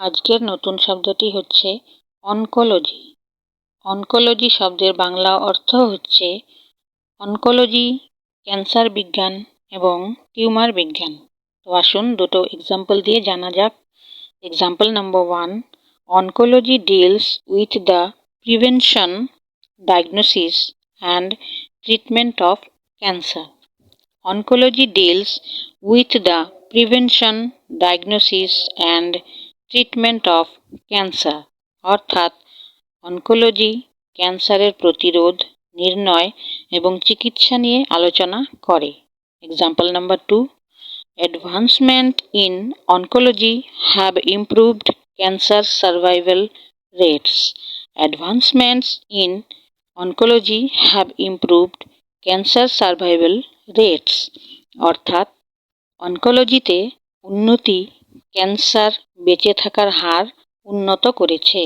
আজকের নতুন শব্দটি হচ্ছে অনকোলজি। অনকোলজি শব্দের বাংলা অর্থ হচ্ছে অনকোলজি, ক্যান্সার বিজ্ঞান এবং টিউমার বিজ্ঞান। তো আসুন দুটো এক্সাম্পল দিয়ে জানা যাক। Example number one oncology deals with the prevention diagnosis and treatment of cancer oncology deals with the prevention diagnosis and treatment of cancer অর্থাৎ অনকোলজি ক্যান্সারের প্রতিরোধ, নির্ণয় এবং চিকিৎসা নিয়ে আলোচনা করে। Example number two advancement in oncology have improved cancer survival rates advancements in oncology have improved cancer survival rates অর্থাৎ অনকোলজিতে উন্নতি ক্যান্সার বেঁচে থাকার হার উন্নত করেছে।